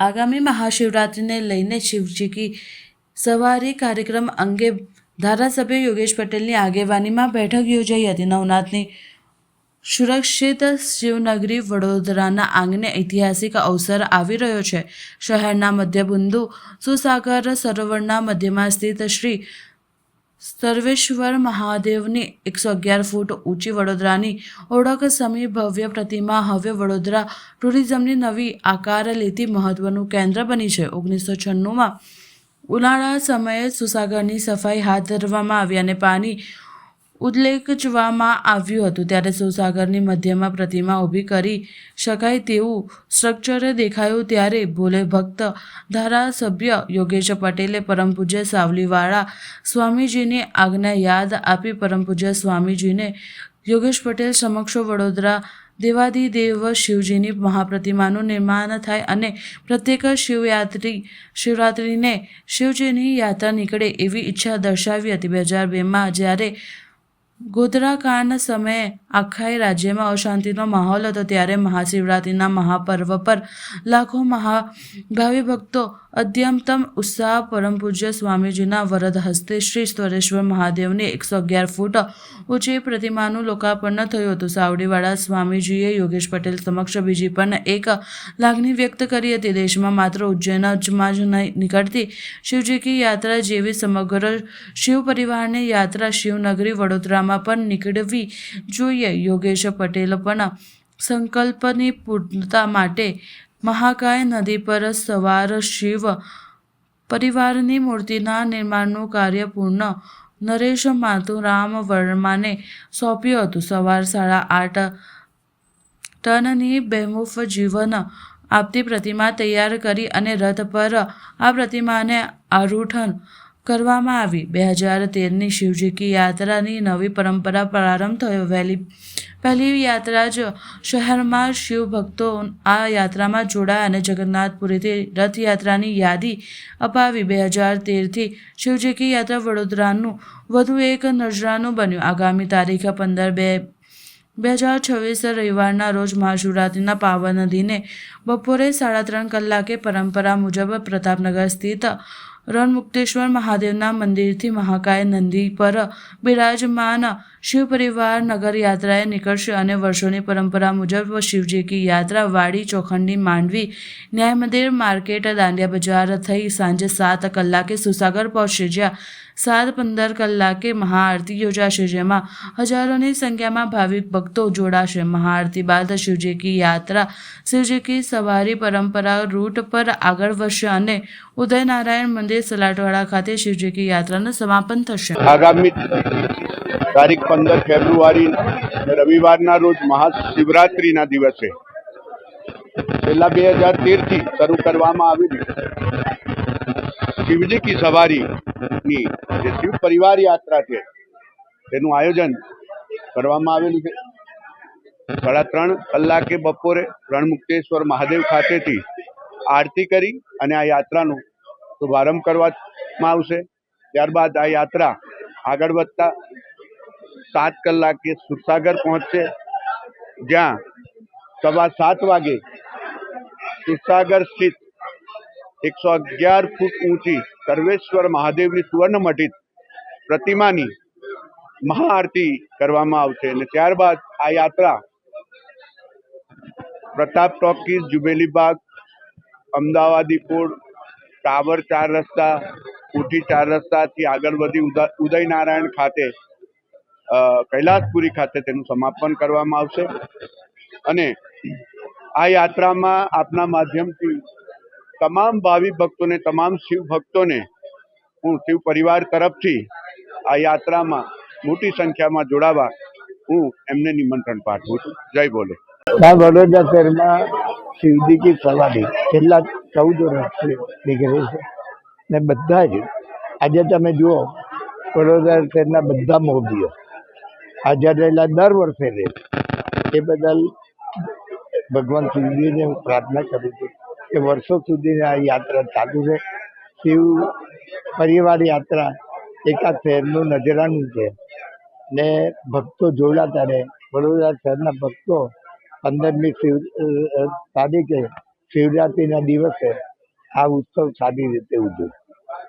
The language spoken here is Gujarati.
આગામી મહાશિવરાત્રિને લઈને શિવજી કી સવારી કાર્યક્રમ અંગે ધારાસભ્ય યોગેશ પટેલની આગેવાનીમાં બેઠક યોજાઈ હતી. નવનાથની સુરક્ષિત શિવનગરી વડોદરાના આંગણે ઐતિહાસિક અવસર આવી રહ્યો છે. શહેરના મધ્યબિંદુ સુસાગર સરોવરના મધ્યમાં સ્થિત શ્રી સર્વેશ્વર મહાદેવની એકસો અગિયાર ફૂટ ઊંચી વડોદરાની ઓળખ સમી ભવ્ય પ્રતિમા હવે વડોદરા ટુરિઝમની નવી આકાર લેતી મહત્વનું કેન્દ્ર બની છે. ઓગણીસો છન્નુંમાં ઉનાળા સમયે સુસાગરની સફાઈ હાથ ધરવામાં આવી અને પાણી ઉલ્લેખવામાં આવ્યું હતું. ત્યારે સુસાગરની મધ્યમાં પ્રતિમા ઊભી કરી શકાય તેવું સ્ટ્રક્ચર દેખાયું ત્યારે ભોલે ભક્ત ધારાસભ્ય યોગેશ પટેલે પરમ પૂજ્ય સાવલીવાળા સ્વામીજીની આજ્ઞા યાદ આપી પરમ પૂજ્ય સ્વામીજીને યોગેશ પટેલ સમક્ષ વડોદરા દેવાધિદેવ શિવજીની મહાપ્રતિમાનું નિર્માણ થાય અને પ્રત્યેક શિવયાત્રી શિવરાત્રિને શિવજીની યાત્રા નીકળે એવી ઈચ્છા દર્શાવી હતી. બે હજાર બેમાં જ્યારે ગોધરાકાંડ સમયે આખા રાજ્યમાં અશાંતિનો માહોલ હતો ત્યારે મહાશિવરાત્રિના મહાપર્વ પર લાખો મહાભાવી ભક્તો અદ્યતમ ઉત્સાહ પરમ પૂજ્ય સ્વામીજીના વરદ હસ્તે શ્રી સ્વરેશ્વર મહાદેવની એકસો અગિયાર ફૂટ ઊંચી પ્રતિમાનું લોકાર્પણ થયું હતું. સાવડીવાળા સ્વામીજીએ યોગેશ પટેલ સમક્ષ બીજી પણ એક લાગણી વ્યક્ત કરી હતી. દેશમાં માત્ર ઉજ્જૈનમાં જ નહીં નીકળતી શિવજી કી યાત્રા જેવી સમગ્ર શિવ પરિવારની યાત્રા શિવનગરી વડોદરામાં પણ નીકળવી જોઈએ. યોગેશ પટેલ પણ સંકલ્પની પૂર્ણતા માટે મહાકાય નદી પર સવાર શિવ પરિવારની મૂર્તિના નિર્માણનું કાર્ય પૂર્ણ. નરેશ માધુરામ વર્માને સોંપ્યું હતું. સવાર સાડા આઠ ટનની બેમૂફ જીવન આપતી પ્રતિમા તૈયાર કરી અને રથ પર આ પ્રતિમાને આરૂઢન કરવામાં આવી. બે હજાર તેરની શિવજી કી યાત્રાની નવી પરંપરા પ્રારંભ થયો. વહેલી પહેલી યાત્રા જ શહેરમાં શિવ ભક્તો આ યાત્રામાં જોડાયા અને જગન્નાથપુરીથી રથયાત્રાની યાદી અપાવી. બે હજાર તેરથી શિવજી કી યાત્રા વડોદરાનું વધુ એક નજરાનું બન્યું. આગામી તારીખ પંદર બે બે હજાર છવ્વીસ રવિવારના રોજ મહાશિવરાત્રિના પાવન દિને બપોરે સાડા ત્રણ કલાકે પરંપરા મુજબ પ્રતાપનગર સ્થિત રણમુક્તેશ્વર મહાદેવના મંદિરથી મહાકાય નંદી પર બિરાજમાન શિવ પરિવાર નગર યાત્રાએ નીકળશે અને વર્ષોની પરંપરા મુજબ શિવજી કી યાત્રા વાડી ચોખંડી માંડવી ન્યાય મંદિર માર્કેટ દાંડિયા બજાર થઈ સાંજે સાત કલાકે સુસાગર પહોંચશે, જ્યાં સાત પંદર કલાકે મહાઆરતી યોજાશે, જેમાં હજારોની સંખ્યામાં ભાવિક ભક્તો જોડાશે. મહાઆરતી બાદ શિવજી કી યાત્રા શિવજી કી સવારી પરંપરા રૂટ પર આગળ વધશે અને ઉદયનારાયણ મંદિર સલાટવાડા ખાતે શિવજીકી યાત્રાનું સમાપન થશે. આગામી તારીખ પંદર ફેબ્રુઆરી રવિવારના રોજ મહાશિવરાત્રિના દિવસે છેલ્લા બે હજાર તેરથી શરૂ કરવામાં આવેલી શિવજી કી સવારીની જે શિવ પરિવાર યાત્રા છે, તેનું આયોજન કરવામાં આવેલું છે. સાડા ત્રણ કલાકે બપોરે રણમુક્તેશ્વર મહાદેવ ખાતેથી આરતી કરી અને આ યાત્રાનો શુભારંભ કરવામાં આવશે. ત્યારબાદ આ યાત્રા આગળ વધતા સાત કલાકે સુરસાગર પહોંચશે. જ્યાં સવા સાત વાગે સુરસાગર સ્થિત એકસો અગિયાર ફૂટ ઊંચી સર્વેશ્વર મહાદેવની સુવર્ણમઢિત પ્રતિમાની મહાઆરતી કરવામાં આવશે અને ત્યારબાદ આ યાત્રા પ્રતાપ ટોકીઝ, જુબેલી બાગ, અમદાવાદી પુલ ટાવર ચાર રસ્તા ઉઠી ચાર રસ્તાથી આગળ વધી ઉદયનારાયણ ખાતે કૈલાસપુરી ખાતે તેનું સમાપન કરવામાં આવશે. અને આ યાત્રામાં આપના માધ્યમથી તમામ ભાવિ ભક્તોને, તમામ શિવ ભક્તોને હું શિવ પરિવાર તરફથી આ યાત્રામાં મોટી સંખ્યામાં જોડાવા હું એમને નિમંત્રણ પાઠવું છું. જય બોલે. વડોદરા શિવજી કી સવારી છેલ્લા ચૌદ નીકળે છે. ને બધા જ, આજે તમે જુઓ, વડોદરા શહેરના બધા મોભીઓ હાજર રહેલા દર વર્ષે રહે એ બદલ ભગવાન શિવજીને હું પ્રાર્થના કરું છું કે વર્ષો સુધી આ યાત્રા ચાલુ રહે. શિવ પરિવાર યાત્રા એકાદ શહેરનું નજરાનું છે. ને ભક્તો જોડાતા રહે. વડોદરા શહેરના ભક્તો પંદરમી શિવ તારીખે શિવરાત્રિના દિવસે આ ઉત્સવ સારી રીતે ઉજવે